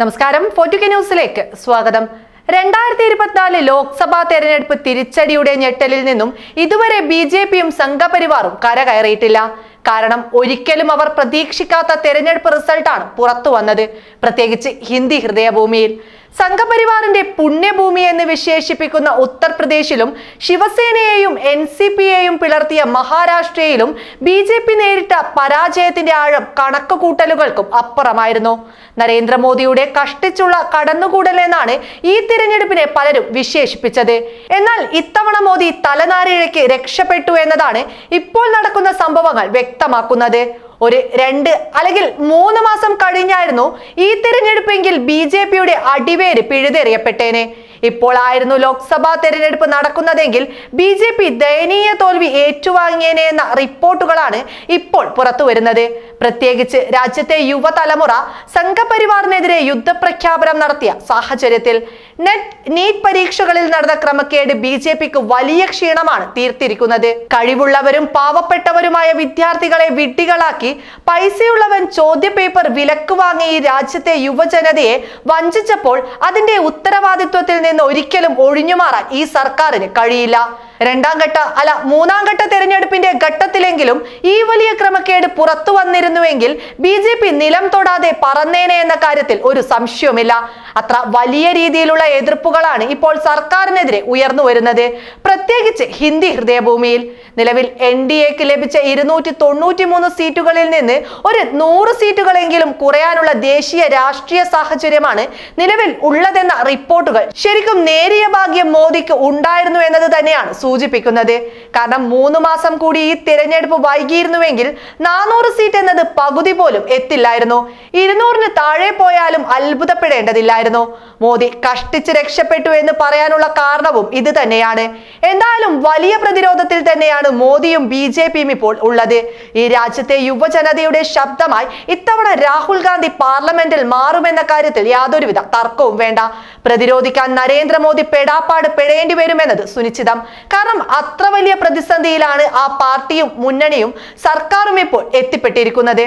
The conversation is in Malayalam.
നമസ്കാരം. ഫോർട്ടുക ന്യൂസിലേക്ക് സ്വാഗതം. രണ്ടായിരത്തി ഇരുപത്തിനാല് ലോക്സഭാ തെരഞ്ഞെടുപ്പ് തിരിച്ചടിയുടെ ഞെട്ടലിൽ നിന്നും ഇതുവരെ ബി ജെ പിയും സംഘപരിവാറും കരകയറിയിട്ടില്ല. കാരണം ഒരിക്കലും അവർ പ്രതീക്ഷിക്കാത്ത തെരഞ്ഞെടുപ്പ് റിസൾട്ടാണ് പുറത്തു വന്നത് പ്രത്യേകിച്ച് ഹിന്ദി ഹൃദയഭൂമിയിൽ. സംഘപരിവാറിന്റെ പുണ്യഭൂമി എന്ന് വിശേഷിപ്പിക്കുന്ന ഉത്തർപ്രദേശിലും ശിവസേനയെയും എൻ സി പിയെയും പിളർത്തിയ മഹാരാഷ്ട്രയിലും ബി ജെ പി നേരിട്ട പരാജയത്തിന്റെ ആഴം കണക്കുകൂട്ടലുകൾക്കും അപ്പുറമായിരുന്നു. നരേന്ദ്രമോദിയുടെ കഷ്ടിച്ചുള്ള കടന്നുകൂടൽ എന്നാണ് ഈ തിരഞ്ഞെടുപ്പിനെ പലരും വിശേഷിപ്പിച്ചത്. എന്നാൽ ഇത്തവണ മോദി തലനാരിഴയ്ക്ക് രക്ഷപ്പെട്ടു എന്നതാണ് ഇപ്പോൾ നടക്കുന്ന സംഭവങ്ങൾ വ്യക്തമാക്കുന്നത്. ഒരു രണ്ട് അല്ലെങ്കിൽ മൂന്ന് മാസം കഴിഞ്ഞായിരുന്നു ഈ തിരഞ്ഞെടുപ്പെങ്കിൽ ബി ജെ പിയുടെ അടിവേര് പിഴുതെറിയപ്പെട്ടേനെ. ഇപ്പോൾ ആയിരുന്നു ലോക്സഭാ തെരഞ്ഞെടുപ്പ് നടക്കുന്നതെങ്കിൽ ബി ജെ പി ദയനീയ തോൽവി ഏറ്റുവാങ്ങിയേനെ എന്ന റിപ്പോർട്ടുകളാണ് ഇപ്പോൾ പുറത്തു വരുന്നത് പ്രത്യേകിച്ച് രാജ്യത്തെ യുവതലമുറ സംഘപരിവാറിനെതിരെ യുദ്ധപ്രഖ്യാപനം നടത്തിയ സാഹചര്യത്തിൽ നെറ്റ് നീറ്റ് പരീക്ഷകളിൽ നടന്ന ക്രമക്കേട് ബി ജെ പിക്ക് വലിയ ക്ഷീണമാണ് തീർത്തിരിക്കുന്നത്. കഴിവുള്ളവരും പാവപ്പെട്ടവരുമായ വിദ്യാർത്ഥികളെ വിഡ്ഢികളാക്കി പൈസയുള്ളവൻ ചോദ്യപേപ്പർ വിലക്ക് വാങ്ങി ഈ രാജ്യത്തെ യുവജനതയെ വഞ്ചിച്ചപ്പോൾ അതിന്റെ ഉത്തരവാദിത്വത്തിൽ നിന്ന് ഒരിക്കലും ഒഴിഞ്ഞുമാറാൻ ഈ സർക്കാരിന് കഴിയില്ല. രണ്ടാം ഘട്ട അല്ല മൂന്നാം ഘട്ട തെരഞ്ഞെടുപ്പിന്റെ ഘട്ടത്തിലെങ്കിലും ഈ വലിയ ക്രമക്കേട് പുറത്തു വന്നിരുന്നുവെങ്കിൽ ബി ജെ പി നിലം തൊടാതെ പറന്നേനെ എന്ന കാര്യത്തിൽ ഒരു സംശയവുമില്ല. അത്ര വലിയ രീതിയിലുള്ള എതിർപ്പുകളാണ് ഇപ്പോൾ സർക്കാരിനെതിരെ ഉയർന്നു വരുന്നത്. പ്രത്യേകിച്ച് ഹിന്ദി ഹൃദയഭൂമിയിൽ. നിലവിൽ എൻ ഡി എക്ക് ലഭിച്ച ഇരുന്നൂറ്റി തൊണ്ണൂറ്റി മൂന്ന് സീറ്റുകളിൽ നിന്ന് ഒരു നൂറ് സീറ്റുകളെങ്കിലും കുറയാനുള്ള ദേശീയ രാഷ്ട്രീയ സാഹചര്യമാണ് നിലവിൽ ഉള്ളതെന്ന റിപ്പോർട്ടുകൾ ശരിക്കും നേരിയ ഭാഗ്യം മോദിക്ക് ഉണ്ടായിരുന്നു എന്നത് തന്നെയാണ് സൂചിപ്പിക്കുന്നത്. കാരണം മൂന്ന് മാസം കൂടി ഈ തിരഞ്ഞെടുപ്പ് വൈകിയിരുന്നുവെങ്കിൽ നാനൂറ് സീറ്റ് എന്നത് പകുതി പോലും എത്തില്ലായിരുന്നു. ഇരുന്നൂറിന് താഴെ പോയാലും അത്ഭുതപ്പെടേണ്ടതില്ലായിരുന്നു. മോദി കഷ്ടിച്ച് രക്ഷപ്പെട്ടു എന്ന് പറയാനുള്ള കാരണവും ഇത് തന്നെയാണ്. എന്തായാലും വലിയ പ്രതിരോധത്തിൽ തന്നെയാണ് മോദിയും ബി ജെ പിയും ഇപ്പോൾ ഉള്ളത്. ഈ രാജ്യത്തെ യുവജനതയുടെ ശബ്ദമായി ഇത്തവണ രാഹുൽ ഗാന്ധി പാർലമെന്റിൽ മാറുമെന്ന കാര്യത്തിൽ യാതൊരുവിധ തർക്കവും വേണ്ട. പ്രതിരോധിക്കാൻ നരേന്ദ്രമോദി പെടാപ്പാട് പെടേണ്ടി വരുമെന്നത് സുനിശ്ചിതം. കാരണം അത്ര വലിയ പ്രതിസന്ധിയിലാണ് ആ പാർട്ടിയും മുന്നണിയും സർക്കാരും ഇപ്പോൾ എത്തിപ്പെട്ടിരിക്കുന്നത്.